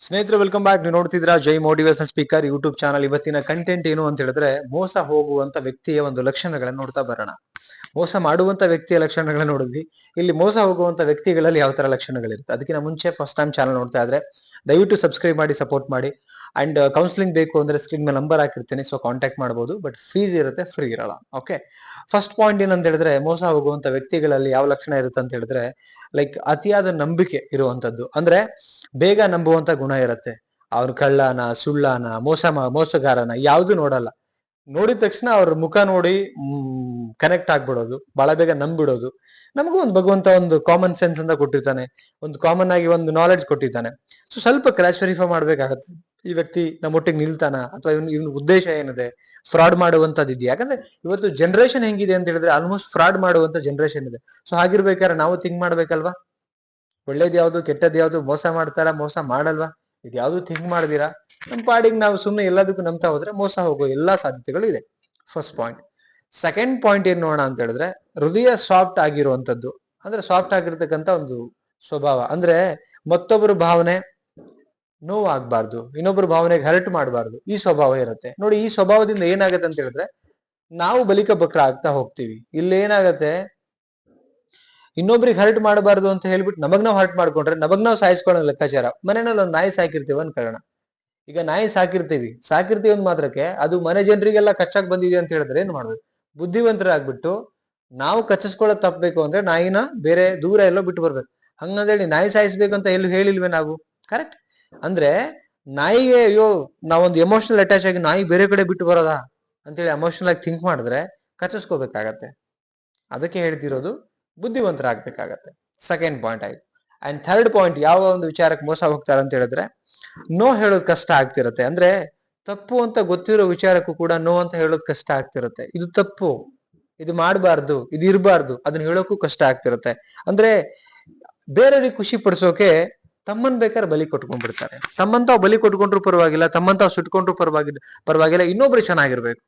ಸ್ನೇಹಿತರೆ welcome back ನೀವು ನೋಡ್ತಿದ್ರ Jai motivation speaker YouTube channel ಇವತ್ತಿನ ಕಂಟೆಂಟ್ ಏನು ಅಂತ ಹೇಳಿದ್ರೆ, ಮೋಸ ಹೋಗುವಂತ ವ್ಯಕ್ತಿಯ ಒಂದು ಲಕ್ಷಣಗಳನ್ನ ನೋಡ್ತಾ ಬರೋಣ. ಮೋಸ ಮಾಡುವಂತ ವ್ಯಕ್ತಿಯ ಲಕ್ಷಣಗಳನ್ನ ನೋಡಿದ್ವಿ. ಇಲ್ಲಿ ಮೋಸ ಹೋಗುವಂತ ವ್ಯಕ್ತಿಗಳಲ್ಲಿ ಯಾವ ತರ ಲಕ್ಷಣಗಳಿರುತ್ತೆ? ಅದಕ್ಕಿಂತ ಮುಂಚೆ ಫಸ್ಟ್ ಟೈಮ್ ಚಾನಲ್ ನೋಡ್ತಾ ಇದ್ರೆ, ದಯವಿಟ್ಟು ಸಬ್ಸ್ಕ್ರೈಬ್ ಮಾಡಿ ಸಪೋರ್ಟ್ ಮಾಡಿ. ಅಂಡ್ ಕೌನ್ಸಿಲಿಂಗ್ ಬೇಕು ಅಂದ್ರೆ ಸ್ಕ್ರೀನ್ ಮೇಲೆ ನಂಬರ್ ಹಾಕಿರ್ತೀನಿ ಸೊ ಕಾಂಟ್ಯಾಕ್ಟ್ ಮಾಡಬಹುದು ಬಟ್ ಫೀಸ್ ಇರುತ್ತೆ ಫ್ರೀ ಇರಲ್ಲ. ಓಕೆ ಫಸ್ಟ್ ಪಾಯಿಂಟ್ ಏನಂತ ಹೇಳಿದ್ರೆ, ಮೋಸ ಹೋಗುವಂತ ವ್ಯಕ್ತಿಗಳಲ್ಲಿ ಯಾವ ಲಕ್ಷಣ ಇರುತ್ತೆ ಅಂತ ಹೇಳಿದ್ರೆ ಲೈಕ್ ಅತಿಯಾದ ನಂಬಿಕೆ ಇರುವಂತದ್ದು. ಅಂದ್ರೆ ಬೇಗ ನಂಬುವಂತ ಗುಣ ಇರುತ್ತೆ. ಅವ್ರ ಕಳ್ಳನ, ಸುಳ್ಳನ, ಮೋಸ ಮೋಸಗಾರನ ಯಾವ್ದು ನೋಡಲ್ಲ. ನೋಡಿದ ತಕ್ಷಣ ಅವ್ರ ಮುಖ ನೋಡಿ ಕನೆಕ್ಟ್ ಆಗ್ಬಿಡೋದು. ಬಹಳ ಬೇಗ ನಂಬಿಡೋದು ನಮಗೂ ಒಂದು ಭಗವಂತ ಒಂದು ಕಾಮನ್ ಸೆನ್ಸ್ ಅಂತ ಕೊಟ್ಟಿರ್ತಾನೆ. ಒಂದು ಕಾಮನ್ ಆಗಿ ಒಂದು ನಾಲೆಡ್ಜ್ ಕೊಟ್ಟಿರ್ತಾನೆ. ಸೊ ಸ್ವಲ್ಪ ಕ್ರಾಶ್ ವೆರಿಫೈ ಮಾಡ್ಬೇಕಾಗತ್ತೆ. ಈ ವ್ಯಕ್ತಿ ನಮ್ಮೊಟ್ಟಿಗೆ ನಿಲ್ತಾನ? ಅಥವಾ ಇವನ್ ಇವನ್ ಉದ್ದೇಶ ಏನಿದೆ? ಫ್ರಾಡ್ ಮಾಡುವಂತದ್ದು ಇದೆಯಾ? ಯಾಕಂದ್ರೆ ಇವತ್ತು ಜನರೇಷನ್ ಹೆಂಗಿದೆ ಅಂತ ಹೇಳಿದ್ರೆ ಆಲ್ಮೋಸ್ಟ್ ಫ್ರಾಡ್ ಮಾಡುವಂತ ಜನರೇಷನ್ ಇದೆ. ಸೊ ಹಾಗಿರ್ಬೇಕಾದ್ರೆ ನಾವು ಥಿಂಕ್ ಮಾಡ್ಬೇಕಲ್ವಾ? ಒಳ್ಳೇದ್ ಯಾವ್ದು, ಕೆಟ್ಟದ್ ಯಾವ್ದು ಮೋಸ ಮಾಡ್ತಾರ, ಮೋಸ ಮಾಡಲ್ವಾ? ಇದು ಯಾವ್ದು ಥಿಂಕ್ ಮಾಡ್ದಿರಾ? ನಮ್ ಪಾಡಿಗೆ ನಾವು ಸುಮ್ಮನೆ ಎಲ್ಲದಕ್ಕೂ ನಂಬ್ತಾ ಹೋದ್ರೆ ಮೋಸ ಹೋಗೋ ಎಲ್ಲಾ ಸಾಧ್ಯತೆಗಳು ಇದೆ. ಫಸ್ಟ್ ಪಾಯಿಂಟ್ ಸೆಕೆಂಡ್ ಪಾಯಿಂಟ್ ಏನ್ ನೋಡೋಣ ಅಂತ ಹೇಳಿದ್ರೆ, ಹೃದಯ ಸಾಫ್ಟ್ ಆಗಿರುವಂತದ್ದು ಅಂದ್ರೆ ಸಾಫ್ಟ್ ಆಗಿರ್ತಕ್ಕಂತ ಒಂದು ಸ್ವಭಾವ. ಅಂದ್ರೆ ಮತ್ತೊಬ್ಬರ ಭಾವನೆ ನೋವಾಗಬಾರ್ದು. ಇನ್ನೊಬ್ಬರ ಭಾವನೆಗೆ ಹರ್ಟ್ ಮಾಡಬಾರ್ದು. ಈ ಸ್ವಭಾವ ಇರುತ್ತೆ. ನೋಡಿ, ಈ ಸ್ವಭಾವದಿಂದ ಏನಾಗುತ್ತೆ ಅಂತ ಹೇಳಿದ್ರೆ, ನಾವು ಬಲಿಕ ಬಕ್ರ ಆಗ್ತಾ ಹೋಗ್ತೀವಿ. ಇಲ್ಲಿ ಏನಾಗತ್ತೆ ಇನ್ನೊಬ್ರಿಗೆ ಹರ್ಟ್ ಮಾಡಬಾರ್ದು ಅಂತ ಹೇಳ್ಬಿಟ್ಟು ನಮಗ್ ನಾವು ಹರ್ಟ್ ಮಾಡ್ಕೊಂಡ್ರೆ ನಮಗ್ ನಾವು ಸಾಯಿಸ್ಕೊಳ್ಳೋ ಲೆಕ್ಕಾಚಾರ. ಮನೆಯಲ್ಲಿ ಒಂದು ನಾಯಿ ಸಾಕಿರ್ತೀವಿ ಅನ್ಕೊಳ್ಳೋಣ ಈಗ ನಾಯಿ ಸಾಕಿರ್ತೀವಿ. ಸಾಕಿರ್ತೀವಿ ಒಂದ್ ಮಾತ್ರಕ್ಕೆ ಅದು ಮನೆ ಜನರಿಗೆಲ್ಲ ಕಚ್ಚಾಕ್ ಬಂದಿದೆ ಅಂತ ಹೇಳಿದ್ರೆ ಏನ್ ಮಾಡ್ಬೇಕು? ಬುದ್ಧಿವಂತರಾಗ್ಬಿಟ್ಟು ನಾವು ಕಚ್ಚಿಸ್ಕೊಳ್ಳೋದ್ ತಪ್ಪಬೇಕು ಅಂದ್ರೆ ನಾಯಿನ ಬೇರೆ ದೂರ ಎಲ್ಲೋ ಬಿಟ್ಟು ಬರ್ಬೇಕು. ಹಂಗಂದೇಳಿ ನಾಯಿ ಸಾಯಿಸ್ಬೇಕು ಅಂತ ಎಲ್ಲೂ ಹೇಳಿಲ್ವೇ ನಾವು? ಕರೆಕ್ಟ್ ಅಂದ್ರೆ ನಾಯಿಗೆ ಅಯ್ಯೋ, ನಾವೊಂದು ಎಮೋಷನಲ್ ಅಟ್ಯಾಚ್ ಆಗಿ ನಾಯಿ ಬೇರೆ ಕಡೆ ಬಿಟ್ಟು ಬರೋದಾ? ಅಂತೇಳಿ ಎಮೋಷನಲ್ ಆಗಿ ಥಿಂಕ್ ಮಾಡಿದ್ರೆ ಕಚ್ಚಿಸ್ಕೋಬೇಕಾಗತ್ತೆ. ಅದಕ್ಕೆ ಹೇಳ್ತಿರೋದು ಬುದ್ಧಿವಂತರಾಗ್ಬೇಕಾಗತ್ತೆ. ಸೆಕೆಂಡ್ ಪಾಯಿಂಟ್ ಆಯ್ತು. ಅಂಡ್ ಥರ್ಡ್ ಪಾಯಿಂಟ್ ಯಾವ ಒಂದು ವಿಚಾರಕ್ಕೆ ಮೋಸ ಹೋಗ್ತಾರೆ ಅಂತ ಹೇಳಿದ್ರೆ ನೋ ಹೇಳೋದು ಕಷ್ಟ ಆಗ್ತಿರತ್ತೆ. ಅಂದ್ರೆ ತಪ್ಪು ಅಂತ ಗೊತ್ತಿರೋ ವಿಚಾರಕ್ಕೂ ಕೂಡ ನೋ ಅಂತ ಹೇಳೋದು ಕಷ್ಟ ಆಗ್ತಿರತ್ತೆ. ಇದು ತಪ್ಪು. ಇದು ಮಾಡಬಾರ್ದು. ಇದು ಇರಬಾರ್ದು. ಅದನ್ನ ಹೇಳೋಕ್ಕೂ ಕಷ್ಟ ಆಗ್ತಿರತ್ತೆ. ಅಂದ್ರೆ ಬೇರೆಯವ್ರಿಗೆ ಖುಷಿ ಪಡಿಸೋಕೆ ತಮ್ಮನ್ ಬೇಕಾದ್ರೆ ಬಲಿ ಕೊಟ್ಕೊಂಡ್ಬಿಡ್ತಾರೆ. ತಮ್ಮಂತ ಬಲಿ ಕೊಟ್ಕೊಂಡ್ರು ಪರವಾಗಿಲ್ಲ ತಮ್ಮಂತಾವ್ ಸುಟ್ಕೊಂಡ್ರು ಪರವಾಗಿಲ್ಲ ಪರವಾಗಿಲ್ಲ, ಇನ್ನೊಬ್ರು ಚೆನ್ನಾಗಿರ್ಬೇಕು.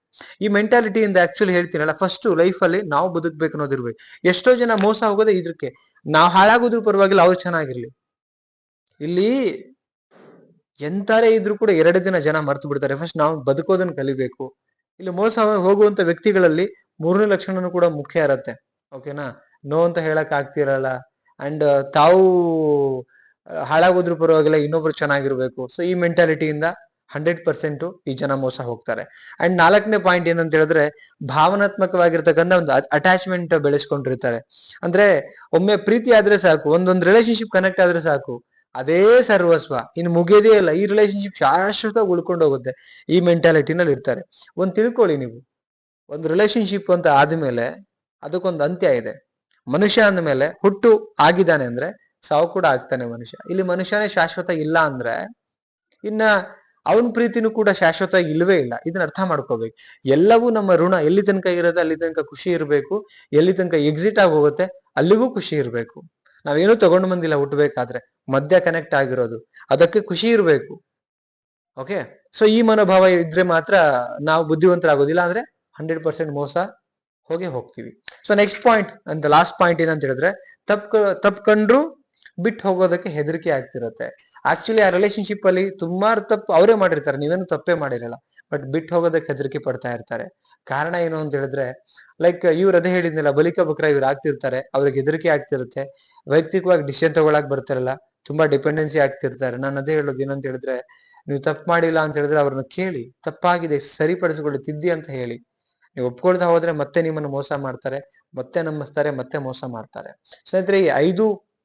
ಈ ಮೆಂಟಾಲಿಟಿಯಿಂದ ಆಕ್ಚುಲಿ ಹೇಳ್ತೀನಲ್ಲ ಫಸ್ಟ್ ಲೈಫ್ ಅಲ್ಲಿ ನಾವು ಬದುಕ್ಬೇಕು ಅನ್ನೋದಿರ್ಬೇಕು ಎಷ್ಟೋ ಜನ ಮೋಸ ಹೋಗೋದೇ ಇದಕ್ಕೆ ನಾವು ಹಾಳಾಗೋದ್ರು ಪರವಾಗಿಲ್ಲ, ಅವ್ರು ಚೆನ್ನಾಗಿರ್ಲಿ. ಇಲ್ಲಿ ಎಂತಾರೆ ಇದ್ರು ಕೂಡ ಎರಡು ದಿನ ಜನ ಮರ್ತು ಬಿಡ್ತಾರೆ. ಫಸ್ಟ್ ನಾವು ಬದುಕೋದನ್ನ ಕಲಿಬೇಕು. ಇಲ್ಲಿ ಮೋಸ ಹೋಗುವಂತ ವ್ಯಕ್ತಿಗಳಲ್ಲಿ ಮೂರನೇ ಲಕ್ಷಣನೂ ಕೂಡ ಮುಖ್ಯ ಇರತ್ತೆ. ಓಕೆನಾ ನೋ? ಅಂತ ಹೇಳಕ್ ಆಗ್ತಿರಲ್ಲ. ಅಂಡ್ ತಾವು ಹಾಳಾಗೋದ್ರು ಪರವಾಗಿಲ್ಲ, ಇನ್ನೊಬ್ರು ಚೆನ್ನಾಗಿರ್ಬೇಕು. ಸೊ ಈ ಮೆಂಟಾಲಿಟಿಯಿಂದ ಹಂಡ್ರೆಡ್ ಪರ್ಸೆಂಟ್ ಈ ಜನ ಮೋಸ ಹೋಗ್ತಾರೆ. ಅಂಡ್ ನಾಲ್ಕನೇ ಪಾಯಿಂಟ್ ಏನಂತ ಹೇಳಿದ್ರೆ, ಭಾವನಾತ್ಮಕವಾಗಿರ್ತಕ್ಕಂಥ ಒಂದು ಅಟ್ಯಾಚ್ಮೆಂಟ್ ಬೆಳೆಸ್ಕೊಂಡಿರ್ತಾರೆ. ಅಂದ್ರೆ, ಒಮ್ಮೆ ಪ್ರೀತಿ ಆದ್ರೆ ಸಾಕು, ಒಂದೊಂದು ರಿಲೇಶನ್ಶಿಪ್ ಕನೆಕ್ಟ್ ಆದ್ರೆ ಸಾಕು, ಅದೇ ಸರ್ವಸ್ವ. ಇನ್ನು ಮುಗಿಯೋದೇ ಇಲ್ಲ, ಈ ರಿಲೇಶನ್ಶಿಪ್ ಶಾಶ್ವತ ಉಳ್ಕೊಂಡು ಹೋಗುತ್ತೆ, ಈ ಮೆಂಟಾಲಿಟಿನಲ್ಲಿ ಇರ್ತಾರೆ. ಒಂದು ತಿಳ್ಕೊಳ್ಳಿ ನೀವು. ಒಂದು ರಿಲೇಶನ್ಶಿಪ್ ಅಂತ ಆದ್ಮೇಲೆ, ಅದಕ್ಕೊಂದು ಅಂತ್ಯ ಇದೆ. ಮನುಷ್ಯ ಅಂದ ಮೇಲೆ ಹುಟ್ಟು ಆಗಿದ್ದಾನೆ ಅಂದ್ರೆ ಸಾವು ಕೂಡ ಆಗ್ತಾನೆ ಮನುಷ್ಯ. ಇಲ್ಲಿ ಮನುಷ್ಯನೇ ಶಾಶ್ವತ ಇಲ್ಲ ಅಂದ್ರೆ ಇನ್ನ ಅವನ ಪ್ರೀತಿನೂ ಕೂಡ ಶಾಶ್ವತ ಇಲ್ವೇ ಇಲ್ಲ. ಇದನ್ನ ಅರ್ಥ ಮಾಡ್ಕೋಬೇಕು. ಎಲ್ಲವೂ ನಮ್ಮ ಋಣ ಎಲ್ಲಿ ತನಕ ಇರೋದು ಅಲ್ಲಿ ತನಕ ಖುಷಿ ಇರಬೇಕು. ಎಲ್ಲಿ ತನಕ ಎಕ್ಸಿಟ್ ಆಗಿ ಹೋಗುತ್ತೆ ಅಲ್ಲಿಗೂ ಖುಷಿ ಇರಬೇಕು. ನಾವೇನು ತಗೊಂಡು ಬಂದಿಲ್ಲ ಹುಟ್ಟಬೇಕಾದ್ರೆ ಮಧ್ಯ ಕನೆಕ್ಟ್ ಆಗಿರೋದು. ಅದಕ್ಕೆ ಖುಷಿ ಇರಬೇಕು. ಓಕೆ ಸೊ ಈ ಮನೋಭಾವ ಇದ್ರೆ ಮಾತ್ರ ನಾವು ಬುದ್ಧಿವಂತರಾಗೋದಿಲ್ಲ ಅಂದ್ರೆ ಹಂಡ್ರೆಡ್ ಪರ್ಸೆಂಟ್ ಮೋಸ ಹೋಗಿ ಹೋಗ್ತೀವಿ. ಸೊ ನೆಕ್ಸ್ಟ್ ಪಾಯಿಂಟ್ ಅಂತ ಲಾಸ್ಟ್ ಪಾಯಿಂಟ್ ಏನಂತ ಹೇಳಿದ್ರೆ ತಪ್ ತಪ್ಕೊಂಡ್ರು ಬಿಟ್ಟು ಹೋಗೋದಕ್ಕೆ ಹೆದರಿಕೆ ಆಗ್ತಿರತ್ತೆ. ಆಕ್ಚುಲಿ ಆ ರಿಲೇಶನ್ಶಿಪ್ ಅಲ್ಲಿ ತುಂಬಾ ತಪ್ಪು, ಅವರೇ ಮಾಡಿರ್ತಾರೆ, ನೀವೇನು ತಪ್ಪೇ ಮಾಡಿರಲ್ಲ. ಬಟ್ ಬಿಟ್ಟು ಹೋಗೋದಕ್ಕೆ ಹೆದರಿಕೆ ಪಡ್ತಾ ಇರ್ತಾರೆ. ಕಾರಣ ಏನು ಅಂತ ಹೇಳಿದ್ರೆ ಲೈಕ್ ಇವ್ರು ಅದೇ ಹೇಳಿದ್ನಲ್ಲ, ಬಲಿಕ ಬಕ್ರ ಇವ್ರು ಆಗ್ತಿರ್ತಾರೆ, ಅವ್ರಿಗೆ ಹೆದರಿಕೆ ಆಗ್ತಿರುತ್ತೆ. ವೈಯಕ್ತಿಕವಾಗಿ ಡಿಸಿಷನ್ ತಗೊಳಕ್ ಬರ್ತಾರಲ್ಲ, ತುಂಬಾ ಡಿಪೆಂಡೆನ್ಸಿ ಆಗ್ತಿರ್ತಾರೆ. ನಾನು ಅದೇ ಹೇಳೋದು ಏನಂತ ಹೇಳಿದ್ರೆ, ನೀವು ತಪ್ಪು ಮಾಡಿಲ್ಲ ಅಂತ ಹೇಳಿದ್ರೆ ಅವ್ರನ್ನ ಕೇಳಿ, ತಪ್ಪಾಗಿದೆ, ಸರಿಪಡಿಸಿಕೊಳ್ಳಿ, ತಿದ್ದಿ ಅಂತ ಹೇಳಿ. ನೀವು ಒಪ್ಕೊಳ್ತಾ ಹೋದ್ರೆ ಮತ್ತೆ ನಿಮ್ಮನ್ನು ಮೋಸ ಮಾಡ್ತಾರೆ, ಮತ್ತೆ ನಂಬಿಸ್ತಾರೆ ಮತ್ತೆ ಮೋಸ ಮಾಡ್ತಾರೆ. ಸ್ನೇಹಿತರೆ, ಈ ಐದು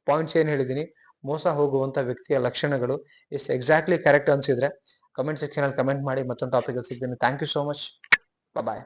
ಪಾಯಿಂಟ್ಸ್ ಏನು ಹೇಳಿದ್ದೀನಿ ಮೋಸ ಹೋಗುವಂತ ವ್ಯಕ್ತಿಯ ಲಕ್ಷಣಗಳು. ಇಸ್ ಎಕ್ಸಾಕ್ಟ್ಲಿ ಕರೆಕ್ಟ್ ಅನ್ಸಿದ್ರೆ ಕಮೆಂಟ್ ಸೆಕ್ಷನ್ ಅಲ್ಲಿ ಕಮೆಂಟ್ ಮಾಡಿ ಮತ್ತೊಂದು ಟಾಪಿಕ್ ಸಿಗ್ತೀನಿ. Thank you so much bye